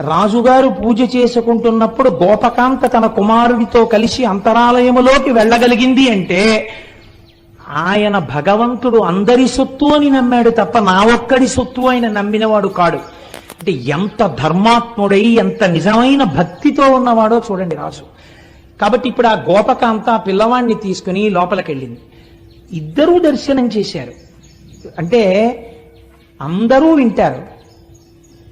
రాజుగారు పూజ చేసుకుంటున్నప్పుడు గోపకాంత తన కుమారుడితో కలిసి అంతరాలయములోకి వెళ్ళగలిగింది అంటే ఆయన భగవంతుడు అందరి సొత్తు అని నమ్మాడు తప్ప నా ఒక్కడి సొత్తు ఆయన నమ్మినవాడు కాడు. అంటే ఎంత ధర్మాత్ముడై ఎంత నిజమైన భక్తితో ఉన్నవాడో చూడండి రాజు. కాబట్టి ఇప్పుడు ఆ గోపకాంత ఆ పిల్లవాడిని తీసుకుని లోపలికెళ్ళింది. ఇద్దరూ దర్శనం చేశారు. అంటే అందరూ వింటారు.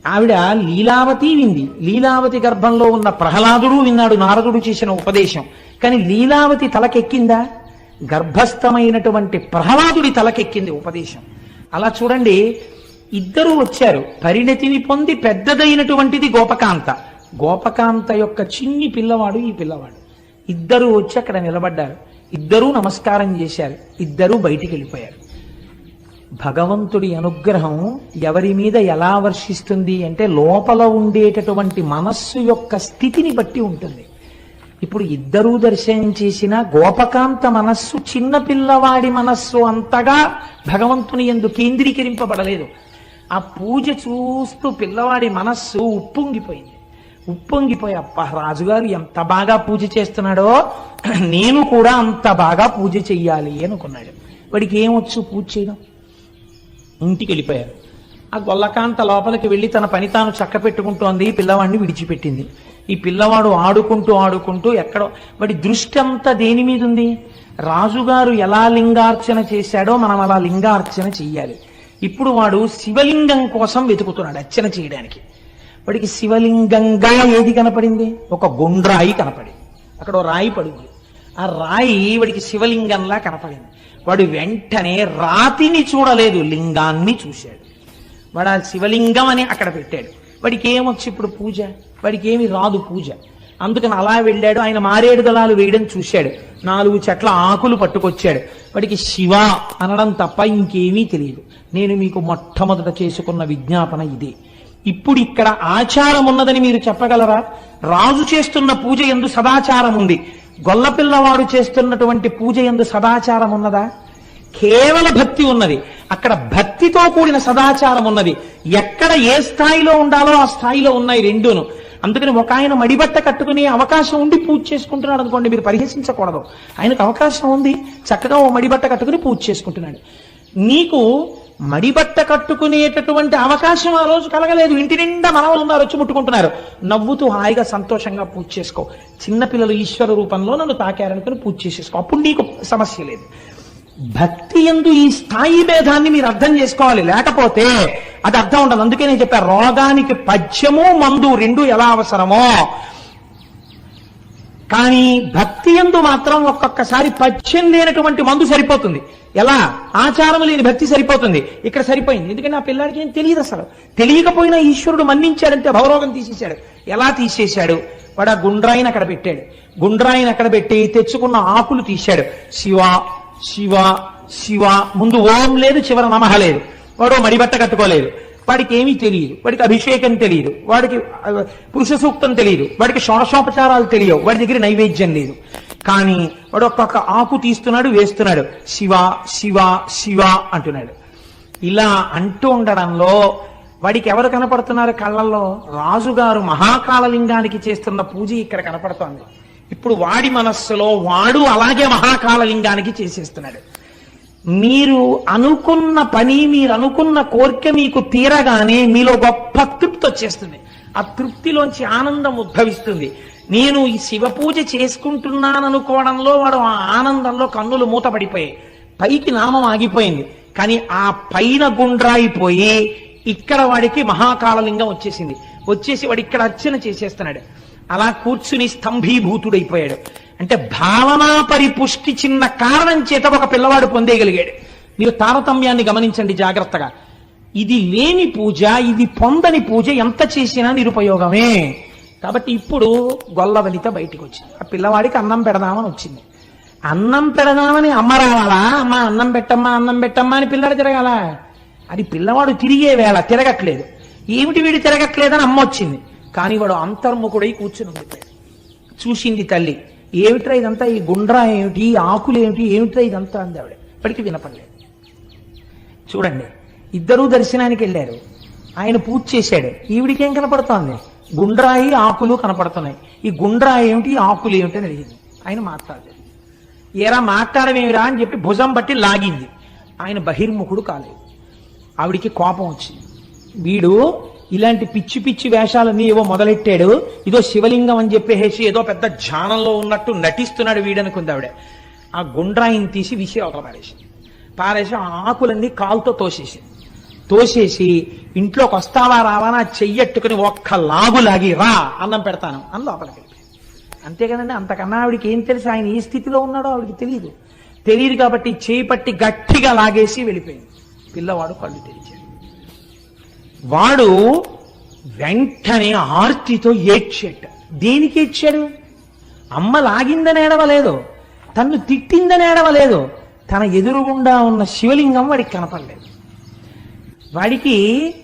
ఆవిడ లీలావతి వింది. లీలావతి గర్భంలో ఉన్న ప్రహ్లాదుడు విన్నాడు నారదుడు చేసిన ఉపదేశం. కానీ లీలావతి తలకెక్కిందా? గర్భస్థమైనటువంటి ప్రహ్లాదుడి తలకెక్కింది ఉపదేశం. అలా చూడండి ఇద్దరూ వచ్చారు. పరిణతిని పొంది పెద్దదైనటువంటిది గోపకాంత. గోపకాంత యొక్క చిన్ని పిల్లవాడు ఈ పిల్లవాడు. ఇద్దరూ వచ్చి అక్కడ నిలబడ్డారు. ఇద్దరూ నమస్కారం చేశారు. ఇద్దరూ బయటికి వెళ్ళిపోయారు. భగవంతుడి అనుగ్రహం ఎవరి మీద ఎలా వర్షిస్తుంది అంటే లోపల ఉండేటటువంటి మనస్సు యొక్క స్థితిని బట్టి ఉంటుంది. ఇప్పుడు ఇద్దరూ దర్శనం చేసిన గోపకాంత మనస్సు చిన్న పిల్లవాడి మనస్సు అంతగా భగవంతుని ఎందు కేంద్రీకరింపబడలేదు. ఆ పూజ చూస్తూ పిల్లవాడి మనస్సు ఉప్పొంగిపోయింది. ఉప్పొంగిపోయి అప్ప రాజుగారు ఎంత బాగా పూజ చేస్తున్నాడో నేను కూడా అంత బాగా పూజ చెయ్యాలి అనుకున్నాడు. వాడికి ఏమొచ్చు పూజ చేయడం? ఇంటికి వెళ్ళిపోయారు ఆ గొల్లకాంత లోపలికి వెళ్ళి తన పని తాను చక్క పెట్టుకుంటోంది పిల్లవాడిని విడిచిపెట్టింది. ఈ పిల్లవాడు ఆడుకుంటూ ఆడుకుంటూ ఎక్కడో వాడి దృష్టి అంతా దేని మీద ఉంది రాజుగారు ఎలా లింగార్చన చేశాడో మనం అలా లింగార్చన చెయ్యాలి. ఇప్పుడు వాడు శివలింగం కోసం వెతుకుతున్నాడు అర్చన చేయడానికి. వాడికి శివలింగంగా ఏది కనపడింది? ఒక గుండ్రాయి కనపడింది. అక్కడ రాయి పడింది. ఆ రాయి వాడికి శివలింగంలా కనపడింది. వాడు వెంటనే రాతిని చూడలేదు లింగాన్ని చూశాడు. వాడు ఆ శివలింగం అని అక్కడ పెట్టాడు. వాడికి ఏమొచ్చు ఇప్పుడు పూజ? వాడికి ఏమి రాదు పూజ. అందుకని అలా వెళ్ళాడు ఆయన మారేడు దళాలు వేయడం చూశాడు. నాలుగు చెట్ల ఆకులు పట్టుకొచ్చాడు. వాడికి శివ అనడం తప్ప ఇంకేమీ తెలియదు. నేను మీకు మొట్టమొదట చేసుకున్న విజ్ఞాపన ఇదే. ఇప్పుడు ఇక్కడ ఆచారం ఉన్నదని మీరు చెప్పగలరా? రాజు చేస్తున్న పూజ ఎందు సదాచారం ఉంది. గొల్లపిల్లవాడు చేస్తున్నటువంటి పూజ ఎందు సదాచారం ఉన్నదా? కేవల భక్తి ఉన్నది. అక్కడ భక్తితో కూడిన సదాచారం ఉన్నది. ఎక్కడ ఏ స్థాయిలో ఉండాలో ఆ స్థాయిలో ఉన్నాయి రెండును. అందుకని ఒక ఆయన మడిబట్ట కట్టుకునే అవకాశం ఉండి పూజ చేసుకుంటున్నాడు అనుకోండి మీరు పరిహసించకూడదు. ఆయనకు అవకాశం ఉంది. చక్కగా ఓ మడిబట్ట కట్టుకుని పూజ చేసుకుంటున్నాడు. నీకు మడిబట్ట కట్టుకునేటటువంటి అవకాశం ఆ రోజు కలగలేదు. ఇంటి నిండా మనవలు ఉన్నారు వచ్చి ముట్టుకుంటున్నారు. నవ్వుతూ హాయిగా సంతోషంగా పూజ చేసుకో. చిన్నపిల్లలు ఈశ్వర రూపంలో నన్ను తాకారనుకుని పూజ చేసేసుకో. అప్పుడు నీకు సమస్య లేదు. భక్తి ఎందు ఈ స్థాయి భేదాన్ని మీరు అర్థం చేసుకోవాలి. లేకపోతే అది అర్థం ఉండదు. అందుకే నేను చెప్పాను రోగానికి పద్యము మందు రెండు ఎలా అవసరమో. కానీ భక్తి ఎందు మాత్రం ఒక్కొక్కసారి పద్యం లేనటువంటి మందు సరిపోతుంది. ఎలా? ఆచారం లేని భక్తి సరిపోతుంది. ఇక్కడ సరిపోయింది. ఎందుకంటే ఆ పిల్లాడికి ఏం తెలియదు అసలు. తెలియకపోయినా ఈశ్వరుడు మన్నించాడంటే భవరోగం తీసేశాడు. ఎలా తీసేశాడు? వాడు ఆ గుండ్రాయిని అక్కడ పెట్టాడు. గుండ్రాయిని అక్కడ పెట్టి తెచ్చుకున్న ఆకులు తీశాడు. శివ శివ శివ. ముందు ఓం లేదు చివర నమహ లేదు. వాడు మడిబట్ట కట్టుకోలేదు. వాడికి ఏమీ తెలియదు. వాడికి అభిషేకం తెలియదు. వాడికి పురుష సూక్తం తెలియదు. వాడికి షోడశోపచారాలు తెలియవు. వాడి దగ్గర నైవేద్యం లేదు. కానీ వాడు ఒక్కొక్క ఆకు తీస్తున్నాడు వేస్తున్నాడు. శివ శివ శివ అంటున్నాడు. ఇలా అంటూ ఉండడంలో వాడికి ఎవరు కనపడుతున్నారు కళ్ళల్లో? రాజుగారు మహాకాళలింగానికి చేస్తున్న పూజ ఇక్కడ కనపడుతోంది. ఇప్పుడు వాడి మనస్సులో వాడు అలాగే మహాకాళలింగానికి చేసేస్తున్నాడు. మీరు అనుకున్న పని మీరు అనుకున్న కోరిక మీకు తీరగానే మీలో గొప్ప తృప్తి వచ్చేస్తుంది ఆ తృప్తిలోంచి ఆనందం ఉద్భవిస్తుంది. నేను ఈ శివ పూజ చేసుకుంటున్నాననుకోవడంలో వాడు ఆ ఆనందంలో కన్నులు మూతపడిపోయాయి. పైకి నామం ఆగిపోయింది. కానీ ఆ పైన గుండ్రాయిపోయి ఇక్కడ వాడికి మహాకాళలింగం వచ్చేసింది. వచ్చేసి వాడు ఇక్కడ అర్చన చేసేస్తున్నాడు. అలా కూర్చుని స్తంభీభూతుడైపోయాడు. అంటే భావనా పరిపుష్టి చిన్న కారణం చేత ఒక పిల్లవాడు పొందేయగలిగాడు. మీరు తారతమ్యాన్ని గమనించండి జాగ్రత్తగా. ఇది లేని పూజ ఇది పొందని పూజ ఎంత చేసినా నిరుపయోగమే. కాబట్టి ఇప్పుడు గొల్లవలిత బయటికి వచ్చింది ఆ పిల్లవాడికి అన్నం పెడదామని వచ్చింది. అన్నం పెడదామని అమ్మ రావాలా? అమ్మ అన్నం పెట్టమ్మా అన్నం పెట్టమ్మా అని పిల్లాడు తిరగాల? అది పిల్లవాడు తిరిగే వేళ తిరగట్లేదు. ఏమిటి వీడు తిరగట్లేదని అమ్మ వచ్చింది. కానీ వాడు అంతర్ముఖుడై కూర్చుని ఉండిపోయాడు చూసింది తల్లి ఏమిట్రా ఇదంతా? ఈ గుండ్రా ఏమిటి? ఆకులు ఏమిటి ఏమిట్రా ఇదంతా? అంది ఆవిడ. ఇప్పటికీ వినపడలేదు. చూడండి ఇద్దరూ దర్శనానికి వెళ్ళారు. ఆయన పూజ చేశాడు. ఈవిడికేం కనపడుతోంది? గుండ్రాయి ఆకులు కనపడుతున్నాయి. ఈ గుండ్రాయి ఏమిటి? ఆకులు ఏమిటి అని అడిగింది. ఆయన మాట్లాడలేదు ఏరా మాట్లాడమేమిరా అని చెప్పి భుజం బట్టి లాగింది. ఆయన బహిర్ముఖుడు కాలేదు. ఆవిడికి కోపం వచ్చింది. వీడు ఇలాంటి పిచ్చి పిచ్చి వేషాలన్నీ ఏవో మొదలెట్టాడు. ఇదో శివలింగం అని చెప్పేసి ఏదో పెద్ద ధ్యానంలో ఉన్నట్టు నటిస్తున్నాడు వీడనుకుంది ఆవిడ. ఆ గుండ్రాయిని తీసి విసి అవతల పారేసింది. పారేసి ఆ ఆకులన్నీ కాలుతో తోసేసింది. తోసేసి ఇంట్లోకి వస్తావా రావా నా చెయ్యట్టుకుని ఒక్క లాగు లాగి రా అన్నం పెడతాను అని లోపలికి అంతే కదండి అంతకన్నా ఆవిడికి ఏం తెలుసు? ఆయన ఏ స్థితిలో ఉన్నాడో ఆవిడికి తెలియదు తెలియదు కాబట్టి చేయి పట్టి గట్టిగా లాగేసి వెళ్ళిపోయింది. పిల్లవాడు కళ్ళు తెరిచాడు. వాడు వెంటనే ఆర్తితో ఏడ్చాడు. దేనికి ఏడ్చాడు? అమ్మ లాగిందని ఏడవలేదు తన్ను తిట్టిందని ఏడవలేదు తన ఎదురుగుండా ఉన్న శివలింగం వాడికి కనపడలేదు. వాడికి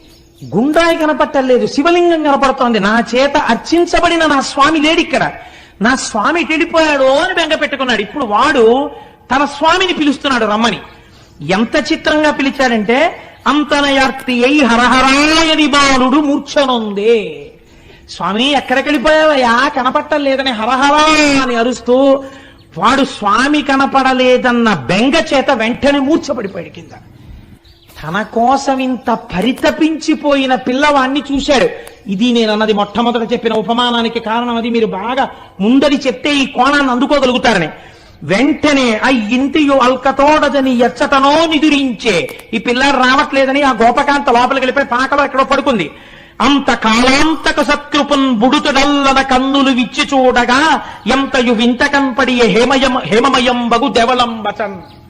గుండాయి కనపట్టలేదు శివలింగం కనపడుతోంది. నా చేత అర్చించబడిన నా స్వామి లేడు ఇక్కడ. నా స్వామి చెడిపోయాడు అని బెంగ పెట్టుకున్నాడు. ఇప్పుడు వాడు తన స్వామిని పిలుస్తున్నాడు రమ్మని. ఎంత చిత్రంగా పిలిచాడంటే అంతనయార్తి అయి హరహరాయని బాలుడు మూర్ఛనుందే. స్వామి ఎక్కడికెళ్ళిపోయావయ్యా కనపట్టం లేదని హరహరా అని అరుస్తూ వాడు స్వామి కనపడలేదన్న బెంగ చేత వెంటనే మూర్ఛపడిపోయాడు కింద. తన కోసం ఇంత పరితపించిపోయిన పిల్లవాణ్ణి చూశాడు. ఇది నేను అన్నది మొట్టమొదట చెప్పిన ఉపమానానికి కారణం అది. మీరు బాగా ముందరి చెప్తే ఈ కోణాన్ని అందుకోగలుగుతారని. వెంటనే ఆ ఇంటియు అల్కతోడదని ఎచ్చటనో నిదురించే ఈ పిల్లాడు రావట్లేదని ఆ గోపకాంత లోపలికి వెళ్ళిపోయి పాకలో ఎక్కడో పడుకుంది. అంత కాలాంతక సత్కృపన్ బుడుతుడల్లన కన్నులు విచ్చి చూడగా ఎంతయు వింత హేమయం హేమమయం బగు దేవలం వచన్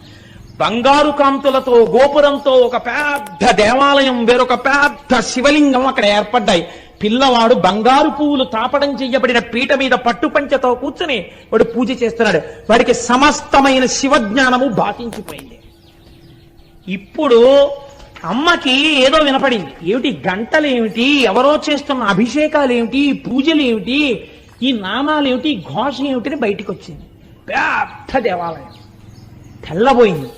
బంగారు కాంతులతో గోపురంతో ఒక పెద్ద దేవాలయం వేరొక పెద్ద శివలింగం అక్కడ ఏర్పడ్డాయి. పిల్లవాడు బంగారు పువ్వులు తాపడం చెయ్యబడిన పీట మీద పట్టుపంచతో కూర్చుని వాడు పూజ చేస్తున్నాడు. వాడికి సమస్తమైన శివజ్ఞానము బాధించిపోయింది. ఇప్పుడు అమ్మకి ఏదో వినపడింది. ఏమిటి గంటలు ఏమిటి ఎవరో చేస్తున్న అభిషేకాలు ఏమిటి పూజలు ఏమిటి ఈ నామాలు ఏమిటి ఘోష ఏమిటి బయటికి వచ్చింది పెద్ద దేవాలయం. తెల్లబోయింది.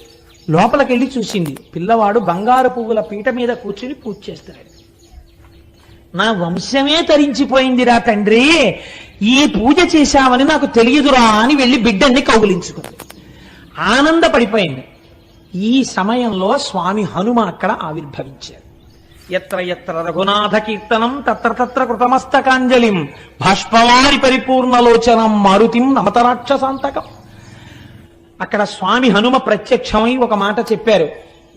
లోపలికెళ్ళి చూసింది. పిల్లవాడు బంగారు పువ్వుల పీట మీద కూర్చుని పూజ చేస్తున్నాడు. నా వంశమే తరించిపోయిందిరా తండ్రి. ఈ పూజ చేశామని నాకు తెలియదురా అని వెళ్ళి బిడ్డల్ని కౌగులించుకుంది. ఆనందపడిపోయింది. ఈ సమయంలో స్వామి హనుమ అక్కడ ఆవిర్భవించారు. ఎత్ర ఎత్ర రఘునాథ కీర్తనం తత్ర తత్ర కృతమస్తకాంజలిం భాష్పవారి పరిపూర్ణలోచనం మారుతిం నమతరాక్షసాంతకం అక్కడ స్వామి హనుమ ప్రత్యక్షమై ఒక మాట చెప్పారు.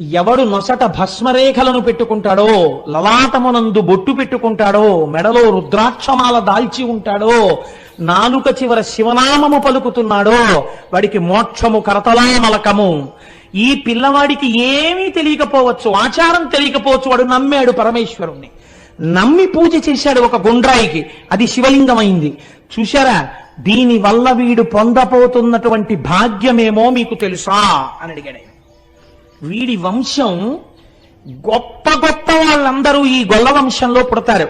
ఎవడు నొసట భస్మరేఖలను పెట్టుకుంటాడో లలాటమునందు బొట్టు పెట్టుకుంటాడో మెడలో రుద్రాక్షమాల దాల్చి ఉంటాడో నాలుక చివర శివనామము పలుకుతున్నాడో వాడికి మోక్షము కరతలామలకము ఈ పిల్లవాడికి ఏమీ తెలియకపోవచ్చు ఆచారం తెలియకపోవచ్చు వాడు నమ్మాడు పరమేశ్వరుణ్ణి. నమ్మి పూజ చేశాడు ఒక గుండ్రాయికి. అది శివలింగమైంది. చూశారా? దీని వల్ల వీడు పొందపోతున్నటువంటి భాగ్యమేమో మీకు తెలుసా? అని అడిగాడు వీడి వంశం గొప్ప గొప్ప వాళ్ళందరూ ఈ గొల్ల వంశంలో పుడతారు.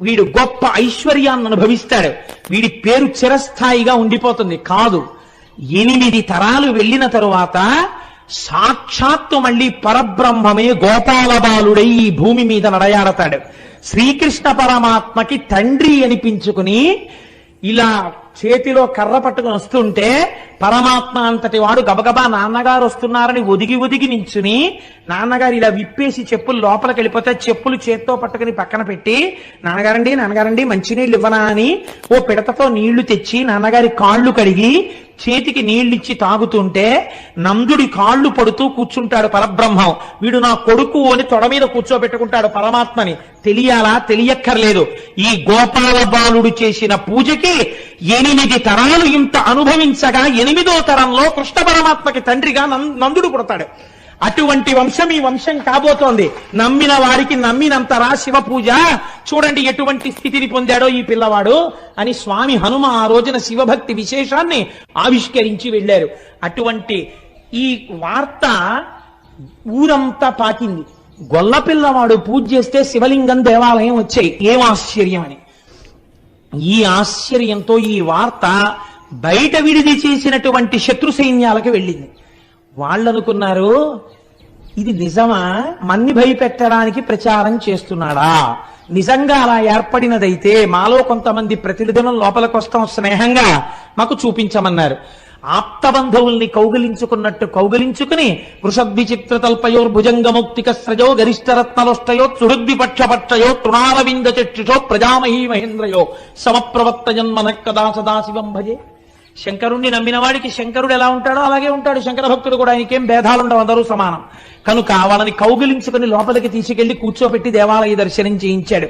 వీడు గొప్ప ఐశ్వర్యాన్ని అనుభవిస్తాడు. వీడి పేరు చిరస్థాయిగా ఉండిపోతుంది. కాదు ఎనిమిది తరాలు వెళ్ళిన తరువాత సాక్షాత్తు మళ్ళీ పరబ్రహ్మమే గోపాల బాలుడై ఈ భూమి మీద నడయాడతాడు. శ్రీకృష్ణ పరమాత్మకి తండ్రి అనిపించుకుని ఇలా చేతిలో కర్ర పట్టుకుని వస్తుంటే పరమాత్మ అంతటి వాడు గబగబా నాన్నగారు వస్తున్నారని ఒదిగి ఒదిగి నించుని నాన్నగారు ఇలా విప్పేసి చెప్పులు లోపలికి వెళ్ళిపోతే చెప్పులు చేత్తో పట్టుకుని పక్కన పెట్టి నాన్నగారండి నాన్నగారండి మంచినీళ్ళు ఇవ్వనా అని ఓ పిడతతో నీళ్ళు తెచ్చి నాన్నగారి కాళ్ళు కడిగి చేతికి నీళ్ళిచ్చి తాగుతుంటే నందుడి కాళ్ళు పడుతూ కూర్చుంటాడు పరబ్రహ్మం. వీడు నా కొడుకు అని తొడ మీద కూర్చోబెట్టుకుంటాడు పరమాత్మని. తెలియాలా? తెలియక్కర్లేదు. ఈ గోపాల బాలుడు చేసిన పూజకి ఎనిమిది తరాలు ఇంత అనుభవించగా ఎనిమిదో తరంలో కృష్ణ పరమాత్మకి తండ్రిగా నందుడు పుడతాడు. అటువంటి వంశం ఈ వంశం కాబోతోంది. నమ్మిన వారికి నమ్మినంతరా శివ పూజ. చూడండి ఎటువంటి స్థితిని పొందాడో ఈ పిల్లవాడు అని స్వామి హనుమ ఆ రోజున శివభక్తి విశేషాన్ని ఆవిష్కరించి వెళ్ళారు. అటువంటి ఈ వార్త ఊరంతా పాకింది. గొల్ల పిల్లవాడు పూజ చేస్తే శివలింగం దేవాలయం వచ్చాయి. ఏం ఆశ్చర్యం అని. ఈ ఆశ్చర్యంతో ఈ వార్త బయట విడిది చేసినటువంటి శత్రు సైన్యాలకు వెళ్ళింది. వాళ్ళు అనుకున్నారు ఇది నిజమా? మన్ని భయపెట్టడానికి ప్రచారం చేస్తున్నాడా? నిజంగా అలా ఏర్పడినదైతే మాలో కొంతమంది ప్రతిదినం లోపలికి వస్తాం స్నేహంగా మాకు చూపించమన్నారు. ఆప్త బంధువుల్ని కౌగిలించుకున్నట్టు కౌగిలించుకుని వృషద్విచిత్ర తల్పయోర్భుజంగముక్తిక స్రజో గరిష్టరత్నలోష్టయో చుడుద్విపక్షపక్షయో తృణారవింద చక్షుషో ప్రజామహీ మహేంద్రయో సమప్రవర్తయన్మన కదా సదాశివం భజే శంకరుణ్ణి నమ్మిన వాడికి శంకరుడు ఎలా ఉంటాడో అలాగే ఉంటాడు. శంకర భక్తుడు కూడా ఆయనకేం భేదాలు ఉండవు అందరూ సమానం. కనుక వాళ్ళని కౌగిలించుకుని లోపలికి తీసుకెళ్ళి కూర్చోబెట్టి దేవాలయ దర్శనం చేయించాడు.